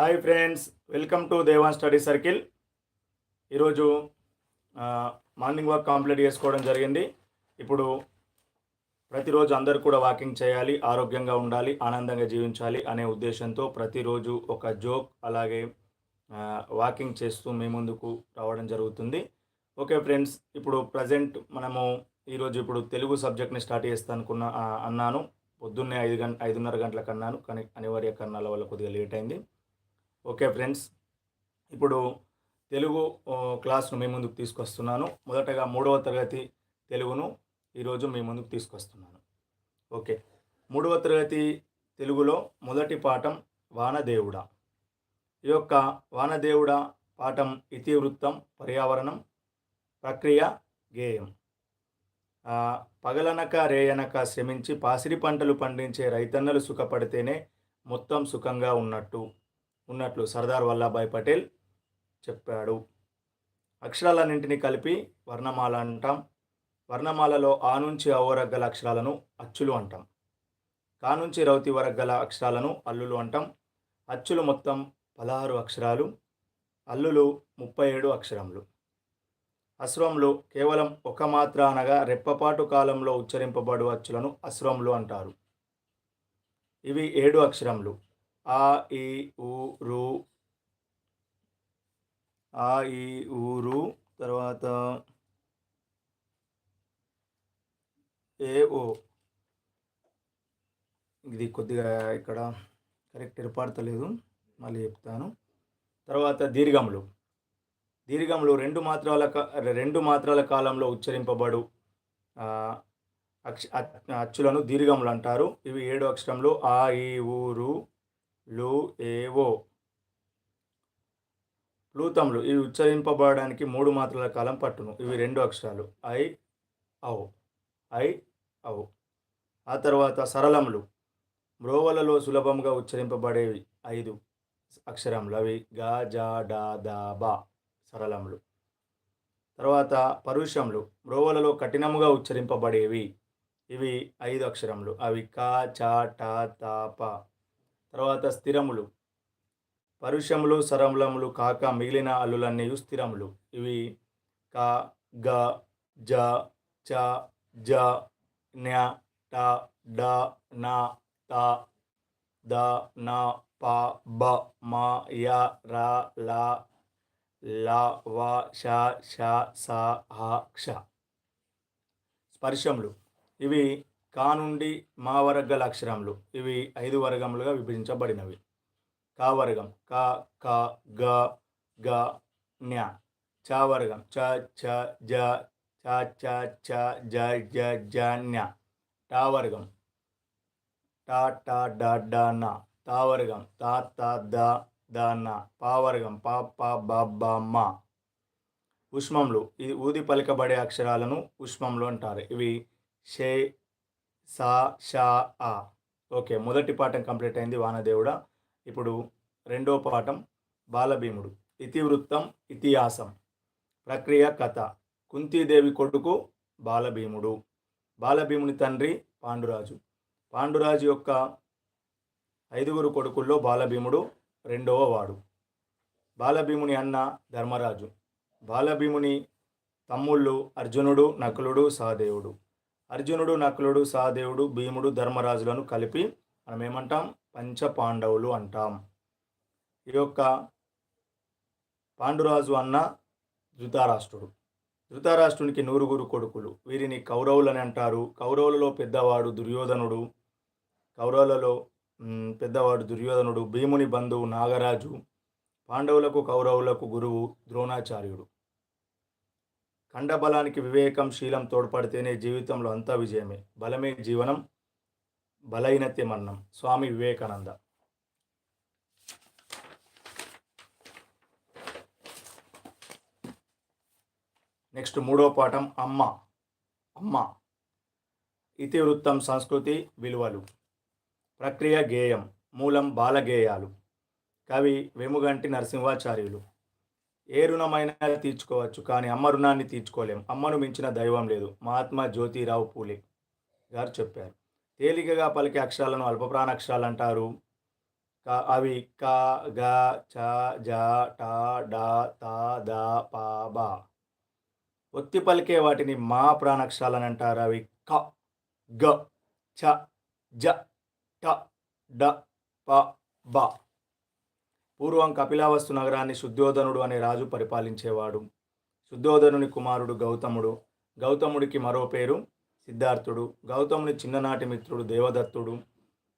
Hi friends welcome to Devan study circle ఈరోజు morning walk complete చేసుకోవడం జరిగింది. ఇప్పుడు ప్రతిరోజు అందరూ కూడా వాకింగ్ చేయాలి ఆరోగ్యంగా ఉండాలి ఆనందంగా జీవించాలి అనే ఉద్దేశంతో ప్రతిరోజు ఒక జోక్ అలాగే వాకింగ్ చేస్తూ మీ ముందుకు రావడం జరుగుతుంది. ఓకే ఫ్రెండ్స్ ఇప్పుడు ప్రజెంట్ మనము ఈరోజు ఇప్పుడు తెలుగు సబ్జెక్ట్ని స్టార్ట్ చేస్తాను అనుకున్న అన్నాను. పొద్దున్నే ఐదు గంట ఐదున్నర గంటలకు అన్నాను కానీ అనివార్య కారణాల వల్ల కొద్దిగా లేట్ అయింది. Okay friends. ఇప్పుడు తెలుగు క్లాస్ను మీ ముందుకు తీసుకొస్తున్నాను. మొదటగా మూడవ తరగతి తెలుగును ఈరోజు మీ ముందుకు తీసుకొస్తున్నాను. ఓకే. మూడవ తరగతి తెలుగులో మొదటి పాఠం వానదేవుడా. ఈ యొక్క వానదేవుడ పాఠం ఇతివృత్తం పర్యావరణం ప్రక్రియ గేయం. పగలనక రేయనక శ్రమించి పాసిరి పంటలు పండించే రైతన్నలు సుఖపడితేనే మొత్తం సుఖంగా ఉన్నట్టు. ఉన్నట్లు సర్దార్ వల్లభాయ్ పటేల్ చెప్పాడు. అక్షరాలన్నింటినీ కలిపి వర్ణమాల అంటాం. వర్ణమాలలో ఆ నుంచి అవరగ్గల గల అక్షరాలను అచ్చులు అంటాం. కా నుంచి రౌతి వరకు గల అక్షరాలను అల్లులు అంటాం. అచ్చులు మొత్తం పదహారు అక్షరాలు అల్లులు ముప్పై ఏడు అక్షరములు. అశ్వంలు కేవలం ఒక మాత్ర అనగా రెప్పపాటు కాలంలో ఉచ్చరింపబడు అచ్చులను అశ్వంలు అంటారు. ఇవి ఏడు అక్షరములు. ఆ ఈ ఊరు ఆ ఈ ఊరు తర్వాత ఏ ఓ. ఇది కొద్దిగా ఇక్కడ కరెక్ట్ ఏర్పడతలేదు. మళ్ళీ చెప్తాను. తర్వాత దీర్ఘములు. దీర్ఘములు రెండు మాత్రాల క- రెండు మాత్రాల కాలంలో ఉచ్చరింపబడు అక్ష అచ్చులను దీర్ఘములు అంటారు. ఇవి ఏడు అక్షరంలో ఆ ఈ ఊరు లు ఏవో ప్లూతములు ఇవి ఉచ్చరింపబడడానికి మూడు మాత్రల కాలం పట్టును. ఇవి రెండు అక్షరాలు. ఐ ఔ. ఐ ఔ. ఆ తర్వాత సరళములు. మ్రోవలలో సులభంగా ఉచ్చరింపబడేవి ఐదు అక్షరములు. అవి గా జా డా దా బా సరళములు. తర్వాత పరుషములు. మ్రోవలలో కఠినముగా ఉచ్చరింపబడేవి. ఇవి ఐదు అక్షరములు. అవి కా చా టా తా పా. తర్వాత స్థిరములు. పరుషములు సరములములు కాక మిగిలిన అల్లులన్నీ స్థిరములు. ఇవి క గ జ చ జ న్య ట డ న త ద న ప బ మ య ర ల ల వ ష ష స హ క్ష. స్పర్శములు. ఇవి కానుండి మా వర్గాల అక్షరములు ఇవి ఐదు వర్గములుగా విభజించబడినవి. కా వర్గం. క క గ గ న్య చ వర్గం. చ చ జ చ చ చ జ జ జ న్య టా వర్గం. టా టా డా డా న. తా వర్గం. తా తా ద ద న. పా వర్గం. పా పా బ బ మ. ఉష్మములు. ఇది ఊది పలికబడే అక్షరాలను ఉష్మములు అంటారు. ఇవి షే సా షా ఆ. ఓకే మొదటి పాఠం కంప్లీట్ అయింది వానదేవుడ. ఇప్పుడు రెండో పాఠం బాలభీముడు. ఇతివృత్తం ఇతిహాసం. ప్రక్రియ కథ. కుంతీదేవి కొడుకు బాలభీముడు. బాలభీముని తండ్రి పాండురాజు. పాండురాజు యొక్క ఐదుగురు కొడుకుల్లో బాలభీముడు రెండవ వాడు. బాలభీముని అన్న ధర్మరాజు. బాలభీముని తమ్ముళ్ళు అర్జునుడు నకులుడు సహదేవుడు. అర్జునుడు నకులుడు సహదేవుడు భీముడు ధర్మరాజులను కలిపి మనం ఏమంటాం పంచ పాండవులు అంటాం. ఈ యొక్క పాండురాజు అన్న ధృతారాష్ట్రుడు. ధృతరాష్ట్రునికి నూరుగురు కొడుకులు. వీరిని కౌరవులని అంటారు. కౌరవులలో పెద్దవాడు దుర్యోధనుడు. కౌరవులలో పెద్దవాడు దుర్యోధనుడు. భీముని బంధువు నాగరాజు. పాండవులకు కౌరవులకు గురువు ద్రోణాచార్యుడు. ఖండబలానికి వివేకం శీలం తోడ్పడితేనే జీవితంలో అంతా విజయమే. బలమే జీవనం బలైనతే మన్నం స్వామి వివేకానంద. నెక్స్ట్ మూడో పాఠం అమ్మ. అమ్మ. ఇతివృత్తం సంస్కృతి విలువలు. ప్రక్రియ గేయం. మూలం బాలగేయాలు. కవి వెముగంటి నరసింహాచార్యులు. ఏ రుణమైనా తీర్చుకోవచ్చు కానీ అమ్మ రుణాన్ని తీర్చుకోలేం అమ్మను మించిన దైవం లేదు. మహాత్మా జ్యోతిరావు పూలే గారు చెప్పారు. తేలికగా పలికే అక్షరాలను అల్పప్రాణ అక్షరాలు అంటారు. క అవి క గ చ జ ట డ త ద ప బ. ఒత్తి పలికే వాటిని మా ప్రాణాక్షరాలని అంటారు. అవి క గ చ జ ట డ ప బ. పూర్వం కపిలావస్తు నగరాన్ని శుద్ధోధనుడు అనే రాజు పరిపాలించేవాడు. శుద్ధోధనుని కుమారుడు గౌతముడు. గౌతముడికి మరో పేరు సిద్ధార్థుడు. గౌతముని చిన్ననాటి మిత్రుడు దేవదత్తుడు.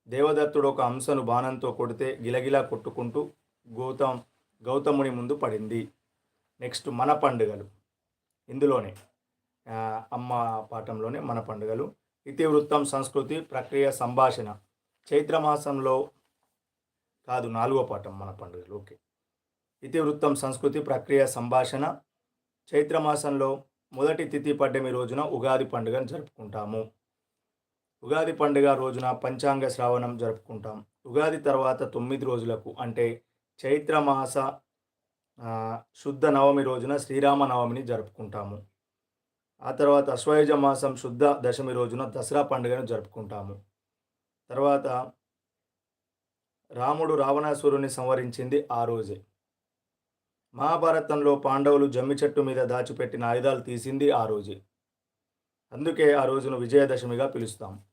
దేవదత్తుడు ఒక అంశను బాణంతో కొడితే గిలగిలా కొట్టుకుంటూ గౌతమ్ గౌతముని ముందు పడింది. నెక్స్ట్ మన పండుగలు. ఇందులోనే అమ్మ పాఠంలోనే మన పండుగలు. ఇతివృత్తం సంస్కృతి ప్రక్రియ సంభాషణ. చైత్రమాసంలో కాదు నాలుగో పాఠం మన పండుగలు. ఓకే. ఇతివృత్తం సంస్కృతి ప్రక్రియ సంభాషణ. చైత్రమాసంలో మొదటి తిథి పడ్డమి రోజున ఉగాది పండుగను జరుపుకుంటాము. ఉగాది పండుగ రోజున పంచాంగ శ్రావణం జరుపుకుంటాం. ఉగాది తర్వాత తొమ్మిది రోజులకు అంటే చైత్రమాస శుద్ధ నవమి రోజున శ్రీరామ నవమిని జరుపుకుంటాము. ఆ తర్వాత అశ్వయుజ మాసం శుద్ధ దశమి రోజున దసరా పండుగను జరుపుకుంటాము. తర్వాత రాముడు రావణాసురుని సంవరించింది ఆ రోజే. మహాభారతంలో పాండవులు జమ్మి చెట్టు మీద దాచిపెట్టిన ఆయుధాలు తీసింది ఆ రోజే. అందుకే ఆ రోజును విజయదశమిగా పిలుస్తాం.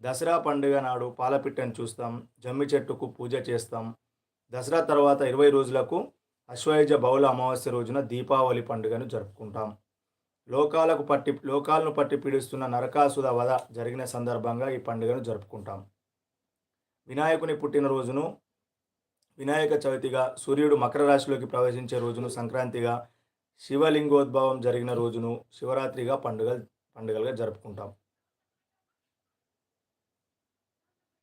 దసరా పండుగ నాడు పాలపిట్టను చూస్తాం జమ్మి చెట్టుకు పూజ చేస్తాం. దసరా తర్వాత ఇరవై రోజులకు అశ్వయుజ బహుళ అమావాస్య రోజున దీపావళి పండుగను జరుపుకుంటాం. లోకాలకు పట్టి లోకాలను పట్టి పీడిస్తున్న నరకాసుర వధ జరిగిన సందర్భంగా ఈ పండుగను జరుపుకుంటాం. వినాయకుని పుట్టినరోజును వినాయక చవితిగా సూర్యుడు మకర రాశిలోకి ప్రవేశించే రోజును సంక్రాంతిగా శివలింగోద్భవం జరిగిన రోజును శివరాత్రిగా పండుగ పండుగలుగా జరుపుకుంటాం.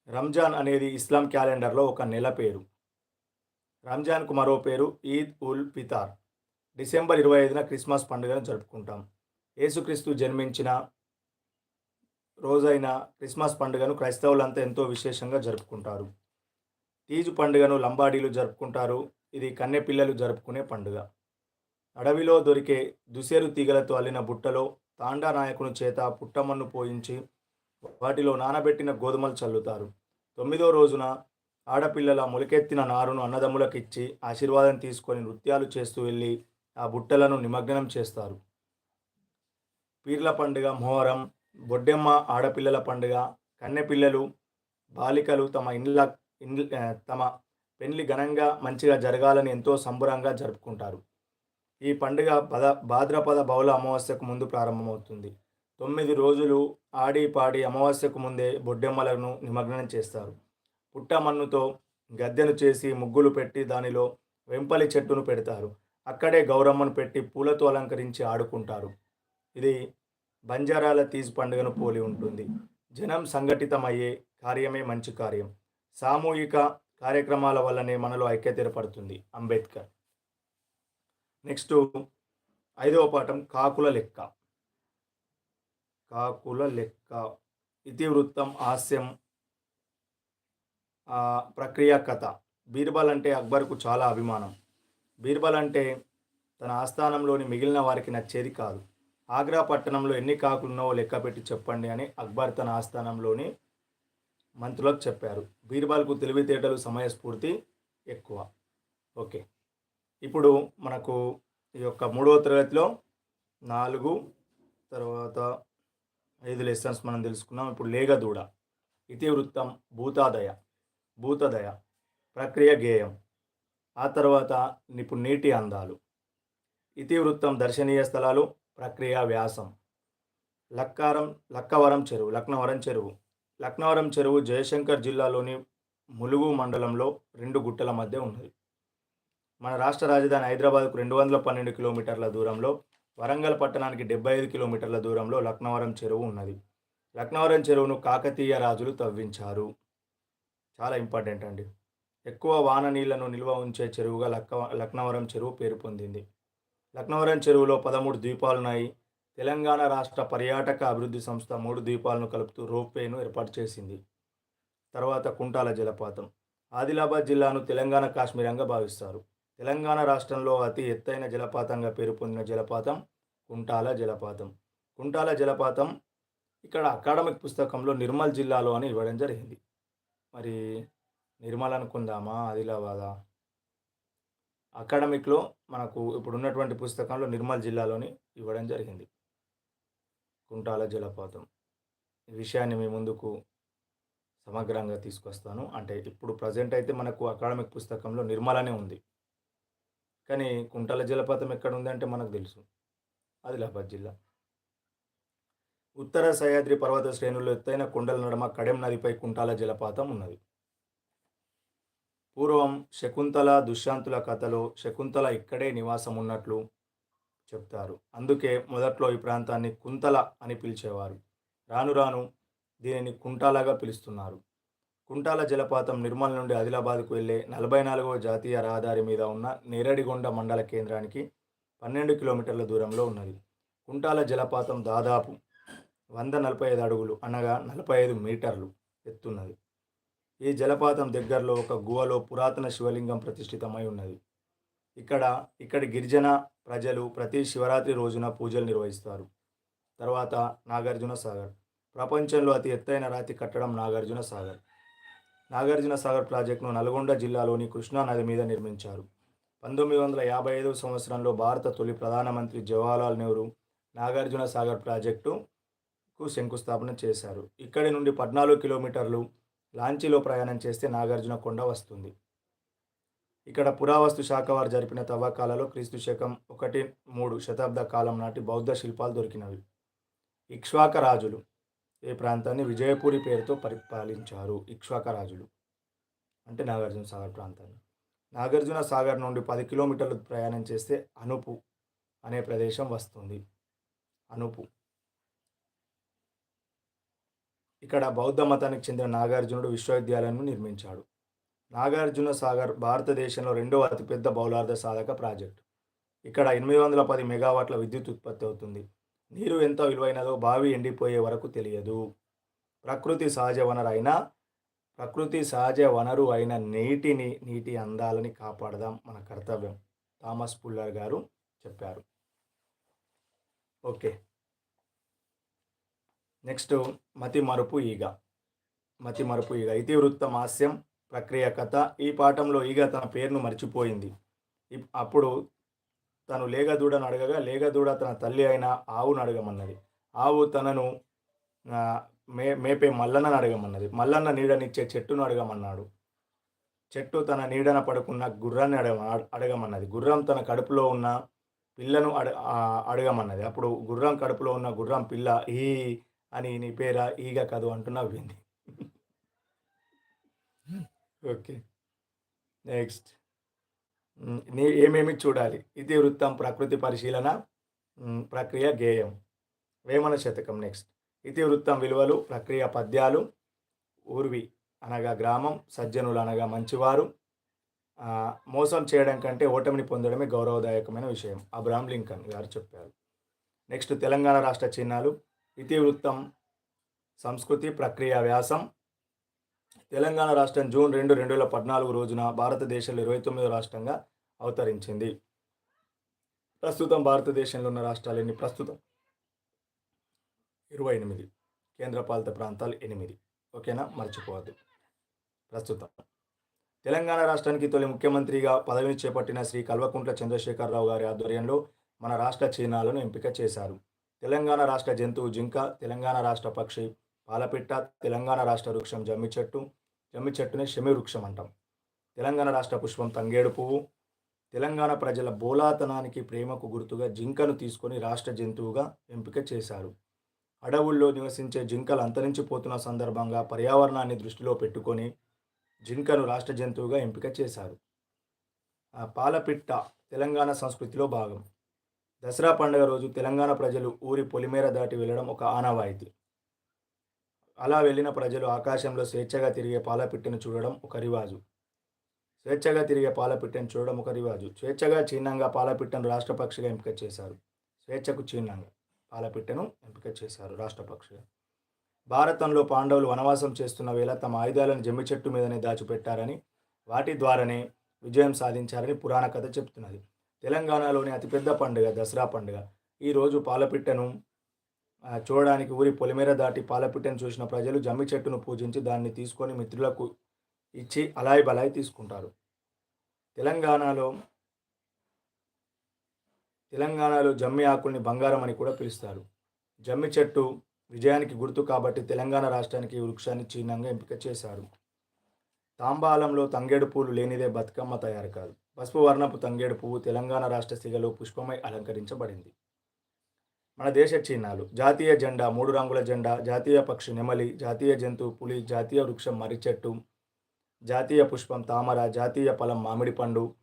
రంజాన్ అనేది ఇస్లాం క్యాలెండర్లో ఒక నెల పేరు. రంజాన్కు మరో పేరు ఈద్ ఉల్ ఫితార్. డిసెంబర్ ఇరవై ఐదున క్రిస్మస్ పండుగను జరుపుకుంటాం. యేసుక్రీస్తు జన్మించిన రోజైన క్రిస్మస్ పండుగను క్రైస్తవులంతా ఎంతో విశేషంగా జరుపుకుంటారు. తీజు పండుగను లంబాడీలు జరుపుకుంటారు. ఇది కన్నె పిల్లలు జరుపుకునే పండుగ. అడవిలో దొరికే దుసేరు తీగలతో అల్లిన బుట్టలో తాండా నాయకుని చేత పుట్టమన్ను పోయించి వాటిలో నానబెట్టిన గోధుమలు చల్లుతారు. తొమ్మిదో రోజున ఆడపిల్లల మొలకెత్తిన నారును అన్నదమ్ములకు ఇచ్చి ఆశీర్వాదం తీసుకొని నృత్యాలు చేస్తూ వెళ్ళి ఆ బుట్టలను నిమగ్నం చేస్తారు. పీర్ల పండుగ మొహరం బొడ్డెమ్మ ఆడపిల్లల పండుగ కన్నెపిల్లలు బాలికలు తమ ఇండ్ల ఇండ్ల తమ పెళ్ళి ఘనంగా మంచిగా జరగాలని ఎంతో సంబరంగా జరుపుకుంటారు. ఈ పండుగ పద భాద్రపద బహుళ అమావాస్యకు ముందు ప్రారంభమవుతుంది. తొమ్మిది రోజులు ఆడి పాడి అమావాస్యకు ముందే బొడ్డెమ్మలను నిమగ్నం చేస్తారు. పుట్టమన్నుతో గద్దెను చేసి ముగ్గులు పెట్టి దానిలో వెంపలి చెట్టును పెడతారు. అక్కడే గౌరమ్మను పెట్టి పూలతో అలంకరించి ఆడుకుంటారు. ఇది బంజారాల తీజ్ పండుగను పోలి ఉంటుంది. జనం సంఘటితమయ్యే కార్యమే మంచి కార్యం. సామూహిక కార్యక్రమాల వల్లనే మనలో ఐక్యత ఏర్పడుతుంది అంబేద్కర్. నెక్స్ట్ ఐదవ పాఠం కాకుల లెక్క. కాకుల లెక్క. ఇతివృత్తం హాస్యం ప్రక్రియ కథ. బీర్బల్ అంటే అక్బర్కు చాలా అభిమానం. బీర్బల్ అంటే తన ఆస్థానంలోని మిగిలిన వారికి నచ్చేది కాదు. ఆగ్రా పట్టణంలో ఎన్ని కాకులున్నావో లెక్క పెట్టి చెప్పండి అని అక్బర్ తన ఆస్థానంలోని మంత్రులకు చెప్పారు. బీర్బాల్కు తెలివితేటలు సమయస్ఫూర్తి ఎక్కువ. ఓకే. ఇప్పుడు మనకు ఈ యొక్క మూడవ తరగతిలో నాలుగు తర్వాత ఐదు లెసన్స్ మనం తెలుసుకున్నాం. ఇప్పుడు లేగదూడ ఇతివృత్తం భూతాదయ భూతదయ ప్రక్రియ గేయం ఆ తర్వాత ఇప్పుడు నీటి అందాలు ఇతివృత్తం దర్శనీయ స్థలాలు ప్రక్రియ వ్యాసం. లక్కారం లక్కవరం చెరువు లక్నవరం చెరువు. లక్నవరం చెరువు జయశంకర్ జిల్లాలోని ములుగు మండలంలో రెండు గుట్టల మధ్య ఉన్నది. మన రాష్ట్ర రాజధాని హైదరాబాద్కు రెండు వందల పన్నెండు కిలోమీటర్ల దూరంలో వరంగల్ పట్టణానికి డెబ్బై ఐదు కిలోమీటర్ల దూరంలో లక్నవరం చెరువు ఉన్నది. లక్నవరం చెరువును కాకతీయ రాజులు తవ్వించారు. చాలా ఇంపార్టెంట్ అండి. ఎక్కువ వాన నీళ్ళను నిల్వ ఉంచే చెరువుగా లక్క లక్నవరం చెరువు పేరు పొందింది. లక్నవరం చెరువులో పదమూడు ద్వీపాలున్నాయి తెలంగాణ రాష్ట్ర పర్యాటక అభివృద్ధి సంస్థ మూడు ద్వీపాలను కలుపుతూ రోప్వేను ఏర్పాటు చేసింది. తర్వాత కుంటాల జలపాతం. ఆదిలాబాద్ జిల్లాను తెలంగాణ కాశ్మీరంగా భావిస్తారు. తెలంగాణ రాష్ట్రంలో అతి ఎత్తైన జలపాతంగా పేరు పొందిన జలపాతం కుంటాల జలపాతం. కుంటాల జలపాతం ఇక్కడ అకాడమిక్ పుస్తకంలో నిర్మల్ జిల్లాలో అని ఇవ్వడం జరిగింది. మరి నిర్మల్ అనుకుందామా? ఆదిలాబాదా? అకాడమిక్లో మనకు ఇప్పుడు ఉన్నటువంటి పుస్తకంలో నిర్మల్ జిల్లాలోని ఇవ్వడం జరిగింది. కుంటాల జలపాతం. ఈ విషయాన్ని మీ ముందుకు సమగ్రంగా తీసుకొస్తాను. అంటే ఇప్పుడు ప్రజెంట్ అయితే మనకు అకాడమిక్ పుస్తకంలో నిర్మలనే ఉంది. కానీ కుంటాల జలపాతం ఎక్కడ ఉంది అంటే మనకు తెలుసు. ఆదిలాబాద్ జిల్లా. ఉత్తర సహ్యాద్రి పర్వత శ్రేణుల్లో ఎత్తైన కొండల నడమ కడెం నదిపై కుంటాల జలపాతం ఉన్నది. పూర్వం శకుంతల దుష్యంతుల కథలో శకుంతల ఇక్కడే నివాసం ఉన్నట్లు చెప్తారు. అందుకే మొదట్లో ఈ ప్రాంతాన్ని కుంతల అని పిలిచేవారు. రాను రాను దీనిని కుంటాలగా పిలుస్తున్నారు. కుంటాల జలపాతం నిర్మల్ నుండి ఆదిలాబాద్కు వెళ్ళే నలభై నాలుగవ జాతీయ రహదారి మీద ఉన్న నేరడిగొండ మండల కేంద్రానికి పన్నెండు కిలోమీటర్ల దూరంలో ఉన్నది. కుంటాల జలపాతం దాదాపు వంద నలభై ఐదు అడుగులు అనగా నలభై ఐదు మీటర్లు ఎత్తున్నది. ఈ జలపాతం దగ్గరలో ఒక గుహలో పురాతన శివలింగం ప్రతిష్ఠితమై ఉన్నది. ఇక్కడ ఇక్కడి గిరిజన ప్రజలు ప్రతి శివరాత్రి రోజున పూజలు నిర్వహిస్తారు. తర్వాత నాగార్జున సాగర్. ప్రపంచంలో అతి ఎత్తైన రాతి కట్టడం నాగార్జున సాగర్. నాగార్జున సాగర్ ప్రాజెక్టును నల్గొండ జిల్లాలోని కృష్ణా నది మీద నిర్మించారు. పంతొమ్మిది వందల యాభై ఐదవ సంవత్సరంలో భారత తొలి ప్రధానమంత్రి జవహర్లాల్ నెహ్రూ నాగార్జున సాగర్ ప్రాజెక్టుకు శంకుస్థాపన చేశారు. ఇక్కడి నుండి పద్నాలుగు కిలోమీటర్లు లాంచీలో ప్రయాణం చేస్తే నాగార్జున కొండ వస్తుంది. ఇక్కడ పురావస్తు శాఖ వారు జరిపిన తవ్వకాలలో క్రీస్తు శకం ఒకటి మూడు శతాబ్ద కాలం నాటి బౌద్ధ శిల్పాలు దొరికినవి. ఇక్ష్వాక రాజులు ఈ ప్రాంతాన్ని విజయపురి పేరుతో పరిపాలించారు? ఇక్ష్వాక రాజులు అంటే నాగార్జున సాగర్ ప్రాంతాన్ని. నాగార్జున సాగర్ నుండి పది కిలోమీటర్లు ప్రయాణం చేస్తే అనుపు అనే ప్రదేశం వస్తుంది. అనుపు ఇక్కడ బౌద్ధ మతానికి చెందిన నాగార్జునుడు విశ్వవిద్యాలయం నిర్మించాడు. నాగార్జున సాగర్ భారతదేశంలో రెండవ అతిపెద్ద బౌలార్ధ సాధక ప్రాజెక్టు. ఇక్కడ ఎనిమిది వందల పది మెగావాట్ల విద్యుత్ ఉత్పత్తి అవుతుంది. నీరు ఎంత విలువైనదో బావి ఎండిపోయే వరకు తెలియదు. ప్రకృతి సహజ వనరు అయినా ప్రకృతి సహజ వనరు అయిన నీటిని నీటి అందాలని కాపాడదాం మన కర్తవ్యం థామస్ పుల్లర్ గారు చెప్పారు. ఓకే. నెక్స్ట్ మతి మరుపు ఈగ. మతి మరుపు ఈగ. ఇతివృత్త హాస్యం ప్రక్రియ కథ. ఈ పాఠంలో ఈగ తన పేరును మర్చిపోయింది. ఇప్- అప్పుడు తను లేగదూడను అడగగా లేగదూడ తన తల్లి అయిన ఆవును అడగమన్నది. ఆవు తనను మే మేపే మల్లన్నను అడగమన్నది. మల్లన్న నీడనిచ్చే చెట్టును అడగమన్నాడు. చెట్టు తన నీడన పడుకున్న గుర్రాన్ని అడగ అడగమన్నది. గుర్రం తన కడుపులో ఉన్న పిల్లను అడ అడగమన్నది. అప్పుడు గుర్రం కడుపులో ఉన్న గుర్రం పిల్ల ఈ అని నీ పేర ఈగ కదు అంటూ నవ్వింది ఓకే. నెక్స్ట్. నీ ఏమేమి చూడాలి? ఇది వృత్తం ప్రకృతి పరిశీలన ప్రక్రియ గేయం. వేమన శతకం నెక్స్ట్. ఇతివృత్తం విలువలు ప్రక్రియ పద్యాలు ఊర్వి అనగా గ్రామం సజ్జనులు అనగా మంచివారు. మోసం చేయడం కంటే ఓటమిని పొందడమే గౌరవదాయకమైన విషయం. అబ్రామ్ లింకన్ గారు చెప్పారు. నెక్స్ట్ తెలంగాణ రాష్ట్ర చిహ్నాలు. ఇతివృత్తం సంస్కృతి ప్రక్రియ వ్యాసం. తెలంగాణ రాష్ట్రం జూన్ రెండు రెండు వేల పద్నాలుగు రోజున భారతదేశంలో ఇరవై తొమ్మిదో రాష్ట్రంగా అవతరించింది. ప్రస్తుతం భారతదేశంలో ఉన్న రాష్ట్రాలు ఎన్ని ప్రస్తుతం ఇరవై ఎనిమిది కేంద్రపాలిత ప్రాంతాలు ఎనిమిది. ఓకేనా? మర్చిపోవద్దు. ప్రస్తుతం తెలంగాణ రాష్ట్రానికి తొలి ముఖ్యమంత్రిగా పదవిని చేపట్టిన శ్రీ కల్వకుంట్ల చంద్రశేఖరరావు గారి ఆధ్వర్యంలో మన రాష్ట్ర చిహ్నాలను ఎంపిక చేశారు. తెలంగాణ రాష్ట్ర జంతువు జింక తెలంగాణ రాష్ట్ర పక్షి పాలపిట్ట తెలంగాణ రాష్ట్ర వృక్షం జమ్మి చెట్టు జమ్మి చెట్టునే శమి వృక్షం అంటాం. తెలంగాణ రాష్ట్ర పుష్పం తంగేడు పువ్వు. తెలంగాణ ప్రజల బోలాతనానికి ప్రేమకు గుర్తుగా జింకను తీసుకొని రాష్ట్ర జంతువుగా ఎంపిక చేశారు. అడవుల్లో నివసించే జింకలు అంతరించిపోతున్న సందర్భంగా పర్యావరణాన్ని దృష్టిలో పెట్టుకొని జింకను రాష్ట్ర జంతువుగా ఎంపిక చేశారు. ఆ పాలపిట్ట తెలంగాణ సంస్కృతిలో భాగం. దసరా పండుగ రోజు తెలంగాణ ప్రజలు ఊరి పొలిమేర దాటి వెళ్ళడం ఒక ఆనవాయితీ. అలా వెళ్ళిన ప్రజలు ఆకాశంలో స్వేచ్ఛగా తిరిగే పాలపిట్టను చూడడం ఒక రివాజు. స్వేచ్ఛగా తిరిగే పాలపిట్టను చూడడం ఒక రివాజు. స్వేచ్ఛగా చిహ్నంగా పాలపిట్టను రాష్ట్రపక్షిగా ఎంపిక చేశారు. స్వేచ్ఛకు చిహ్నంగా పాలపిట్టను ఎంపిక చేశారు రాష్ట్రపక్షిగా. భారతంలో పాండవులు వనవాసం చేస్తున్న వేళ తమ ఆయుధాలను జమ్మి చెట్టు మీదనే దాచిపెట్టారని వాటి ద్వారానే విజయం సాధించారని పురాణ కథ చెప్తున్నది. తెలంగాణలోని అతిపెద్ద పండుగ దసరా పండుగ. ఈరోజు పాలపిట్టను చూడడానికి ఊరి పొలిమేర దాటి పాలపిట్టను చూసిన ప్రజలు జమ్మి చెట్టును పూజించి దాన్ని తీసుకొని మిత్రులకు ఇచ్చి అలాయ్ బలాయి తీసుకుంటారు. తెలంగాణలో తెలంగాణలో జమ్మి ఆకుల్ని బంగారం అని కూడా పిలుస్తారు. జమ్మి చెట్టు విజయానికి గుర్తు కాబట్టి తెలంగాణ రాష్ట్రానికి ఈ వృక్షాన్ని చిహ్నంగా ఎంపిక చేశారు. తాంబాలంలో తంగేడు పూలు లేనిదే బతుకమ్మ తయారు కాదు. పసుపు వర్ణపు తంగేడు పువ్వు తెలంగాణ రాష్ట్ర సిగలో పుష్పమై అలంకరించబడింది. మన దేశ చిహ్నాలు. జాతీయ జెండా మూడు రంగుల జెండా జాతీయ పక్షి నెమలి జాతీయ జంతువు పులి జాతీయ వృక్షం మర్రి చెట్టు జాతీయ పుష్పం తామర జాతీయ ఫలం మామిడి పండు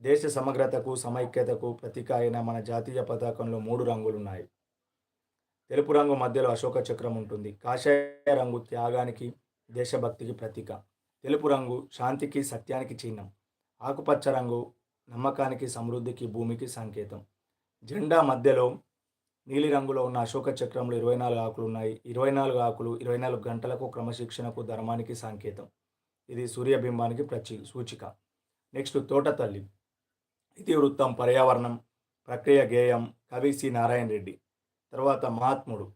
దేశ సమగ్రతకు సమైక్యతకు ప్రతీక అయిన మన జాతీయ పతాకంలో మూడు రంగులు ఉన్నాయి తెలుపు రంగు మధ్యలో అశోక చక్రం ఉంటుంది. కాషాయ రంగు త్యాగానికి దేశభక్తికి ప్రతీక. తెలుపు రంగు శాంతికి సత్యానికి చిహ్నం. ఆకుపచ్చ రంగు నమ్మకానికి సమృద్ధికి భూమికి సంకేతం. జెండా మధ్యలో నీలిరంగులో ఉన్న అశోక చక్రంలో ఇరవై నాలుగు ఆకులు ఉన్నాయి. ఇరవై నాలుగు ఆకులు ఇరవై నాలుగు గంటలకు క్రమశిక్షణకు ధర్మానికి సంకేతం. ఇది సూర్యబింబానికి ప్రచి సూచిక. నెక్స్ట్ తోట తల్లి. ఇతివృత్తం పర్యావరణం ప్రక్రియ గేయం కవి సి. నారాయణ రెడ్డి. తర్వాత మహాత్ముడు.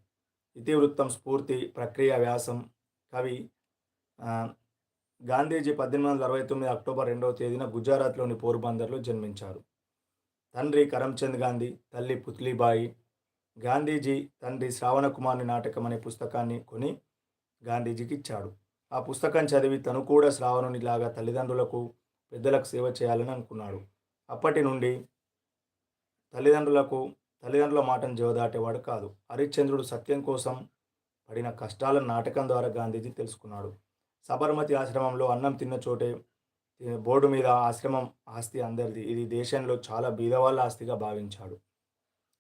ఇతివృత్తం స్ఫూర్తి ప్రక్రియ వ్యాసం కవి గాంధీజీ పద్దెనిమిది వందల అరవై తొమ్మిది అక్టోబర్ రెండవ తేదీన గుజరాత్లోని పోర్బందర్లో జన్మించారు. తండ్రి కరమ్చంద్ గాంధీ తల్లి పుత్లీబాయి. గాంధీజీ తండ్రి శ్రావణ కుమార్ని నాటకం అనే పుస్తకాన్ని కొని గాంధీజీకి ఇచ్చాడు. ఆ పుస్తకం చదివి తను కూడా శ్రావణునిలాగా తల్లిదండ్రులకు పెద్దలకు సేవ చేయాలని అనుకున్నాడు. అప్పటి నుండి తల్లిదండ్రులకు తల్లిదండ్రుల మాటను జవదాటేవాడు కాదు. హరిశ్చంద్రుడు సత్యం కోసం పడిన కష్టాలను నాటకం ద్వారా గాంధీజీ తెలుసుకున్నాడు. సబర్మతి ఆశ్రమంలో అన్నం తిన్న చోటే బోర్డు మీద ఆశ్రమం ఆస్తి అందరిది. ఇది దేశంలో చాలా బీదవాళ్ళ ఆస్తిగా భావించాడు.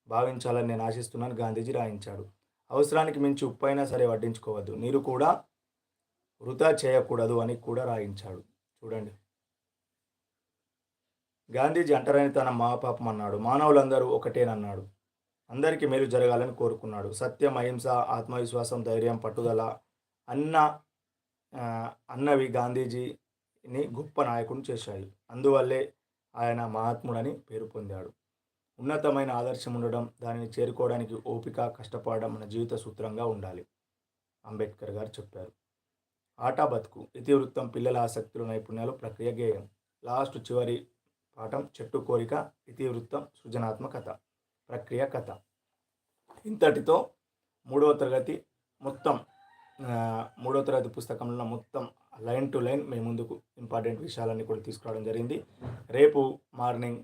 భావించాలని నేను ఆశిస్తున్నాను. గాంధీజీ రాయించాడు. అవసరానికి మించి ఉప్పైనా సరే వడ్డించుకోవద్దు. నీరు కూడా వృధా చేయకూడదు అని కూడా రాయించాడు. చూడండి. గాంధీజీ అంటరాని తన మహాపాపం అన్నాడు. మానవులందరూ ఒకటేనన్నాడు. అందరికీ మేలు జరగాలని కోరుకున్నాడు. సత్యం అహింస ఆత్మవిశ్వాసం ధైర్యం పట్టుదల అన్న అన్నవి గాంధీజీని గొప్ప నాయకుడు చేశాయి అందువల్లే ఆయన మహాత్ముడని పేరు పొందాడు. ఉన్నతమైన ఆదర్శం ఉండడం దానిని చేరుకోవడానికి ఓపిక కష్టపడడం మన జీవిత సూత్రంగా ఉండాలి అంబేద్కర్ గారు చెప్పారు. ఆటా బతుకు ఇతివృత్తం పిల్లల ఆసక్తులు నైపుణ్యాలు ప్రక్రియ గేయం. లాస్ట్ చివరి పాఠం చెట్టు కోరిక ఇతివృత్తం సృజనాత్మకత ప్రక్రియ కథ. ఇంతటితో మూడవ తరగతి మొత్తం మూడో మూడవ తరగతి పుస్తకంలో ఉన్న మొత్తం లైన్ టు లైన్ మేము ముందుకు ఇంపార్టెంట్ విషయాలన్నీ కూడా తీసుకురావడం జరిగింది. రేపు మార్నింగ్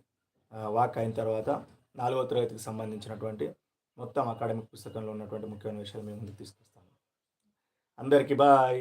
వాక్ అయిన తర్వాత నాలుగో తరగతికి సంబంధించినటువంటి మొత్తం అకాడమిక్ పుస్తకంలో ఉన్నటువంటి ముఖ్యమైన విషయాలు మేము ముందుకు తీసుకొస్తాము అందరికీ బాయ్.